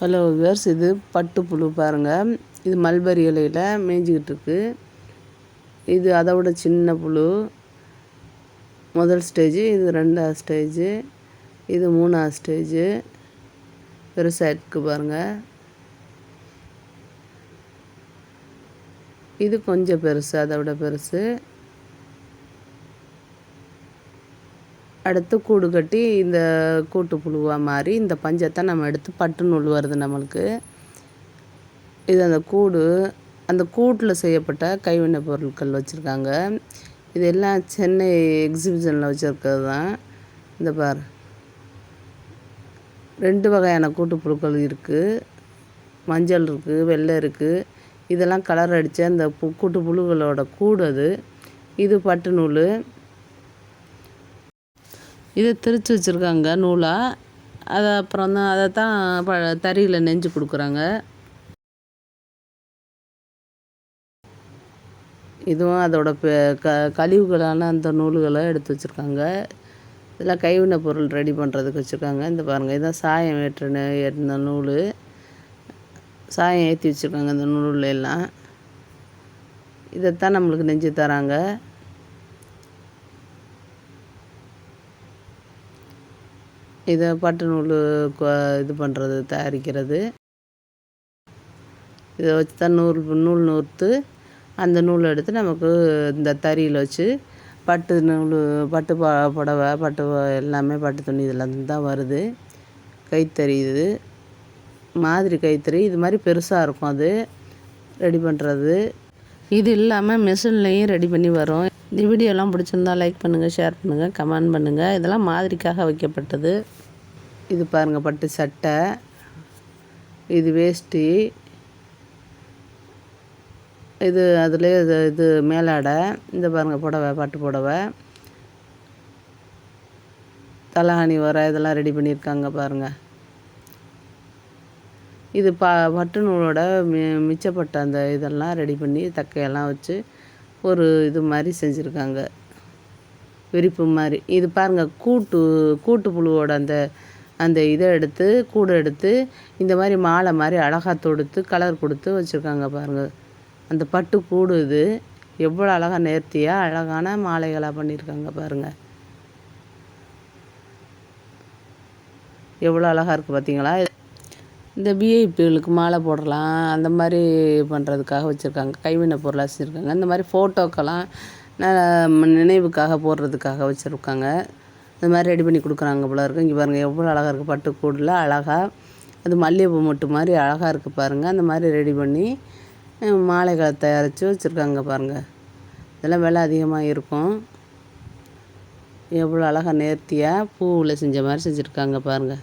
Hello viewers இது பட்டு புழு பாருங்கள் இது மல்பரி இலையில் மேய்ஞ்சிக்கிட்டு இருக்கு. இது அதை விட சின்ன புழு. முதல் ஸ்டேஜு இது ரெண்டாவது ஸ்டேஜு இது மூணாவது ஸ்டேஜு. பெருசாக இருக்குது பாருங்கள் இது கொஞ்சம் பெருசு அதை விட பெருசு. அடுத்து கூடு கட்டி இந்த கூட்டு புழுவாக மாறி இந்த பஞ்சத்தை நம்ம எடுத்து பட்டு நூல் வருது நம்மளுக்கு. இது அந்த கூடு அந்த கூட்டில் செய்யப்பட்ட கைவினை பொருட்கள் வச்சுருக்காங்க. இதெல்லாம் சென்னை எக்ஸிபிஷனில் வச்சுருக்கிறது தான். இந்த பார். ரெண்டு வகையான கூட்டுப்புழுக்கள் இருக்குது மஞ்சள் இருக்குது வெள்ளை இருக்குது இதெல்லாம் கலர் அடித்த அந்த பு கூட்டு புழுகளோட கூடு அது. இது பட்டு நூல். இதை திரித்து வச்சுருக்காங்க நூலாக அதை அப்புறம் தான் அதை தான் ப தறியில் நெஞ்சு கொடுக்குறாங்க. இதுவும் அதோட க கழிவுகளான அந்த நூல்களை எடுத்து வச்சுருக்காங்க. இதெல்லாம் கைவினை பொருள் ரெடி பண்ணுறதுக்கு வச்சுருக்காங்க. இந்த பாருங்கள் இதான் சாயம் ஏற்றின ஏற்றின நூல். சாயம் ஏற்றி வச்சுருக்காங்க இந்த நூலில் எல்லாம். இதைத்தான் நம்மளுக்கு நெஞ்சு தராங்க. இதை பட்டு நூல் இது பண்ணுறது தயாரிக்கிறது. இதை வச்சு தான் நூல் நூல் நூற்று அந்த நூலை எடுத்து நமக்கு இந்த தறியில் வச்சு பட்டு நூல் பட்டு ப புடவை பட்டு எல்லாமே பட்டு துணி இதெல்லாம் தான் வருது. கைத்தறி இது மாதிரி கைத்தறி இது மாதிரி பெருசாக இருக்கும் அது. ரெடி பண்ணுறது இது இல்லாமல் மிஷின்லேயும் ரெடி பண்ணி வரும். இந்த வீடியோலாம் பிடிச்சிருந்தா லைக் பண்ணுங்கள் ஷேர் பண்ணுங்கள் கமெண்ட் பண்ணுங்கள் இதெல்லாம் மாதிரிக்காக வைக்கப்பட்டது. இது பாருங்கள் பட்டு சட்டை. இது வேஷ்டி. இது அதில் இது இது மேலாடை. இந்த பாருங்கள் புடவை பட்டு புடவை. தலஹானி வர இதெல்லாம் ரெடி பண்ணியிருக்காங்க பாருங்கள் இது ப பட்டு நூலோட மி மிச்சப்பட்ட அந்த இதெல்லாம் ரெடி பண்ணி தக்கையெல்லாம் வச்சு ஒரு இது மாதிரி செஞ்சுருக்காங்க. விரிப்பு மாதிரி. இது பாருங்கள் கூட்டு கூட்டு புழுவோட அந்த அந்த இதை எடுத்து கூடை எடுத்து இந்த மாதிரி மாலை மாதிரி அழகாக தொடுத்து கலர் கொடுத்து வச்சுருக்காங்க பாருங்கள் அந்த பட்டு கூடு இது எவ்வளோ அழகாக நேர்த்தியாக அழகான மாலைகளாக பண்ணியிருக்காங்க பாருங்கள் எவ்வளோ அழகாக இருக்குது பார்த்தீங்களா இந்த விஐபிகளுக்கு மாலை போடலாம் அந்த மாதிரி பண்ணுறதுக்காக வச்சுருக்காங்க. கைவினை பொருளாக வச்சுருக்காங்க இந்த மாதிரி ஃபோட்டோக்கெல்லாம் நினைவுக்காக போடுறதுக்காக வச்சுருக்காங்க. இந்த மாதிரி ரெடி பண்ணி கொடுக்குறாங்க போல இருக்குது இங்கே பாருங்கள் எவ்வளோ அழகாக இருக்குது பட்டு கூடில் அழகாக அது மல்லிகைப்பூ மொட்டு மாதிரி அழகாக இருக்குது பாருங்கள் அந்த மாதிரி ரெடி பண்ணி மாலைகளை தயாரித்து வச்சுருக்காங்க பாருங்கள் இதெல்லாம் விலை அதிகமாக இருக்கும். எவ்வளோ அழகாக நேர்த்தியாக பூவில் செஞ்ச மாதிரி செஞ்சுருக்காங்க பாருங்கள்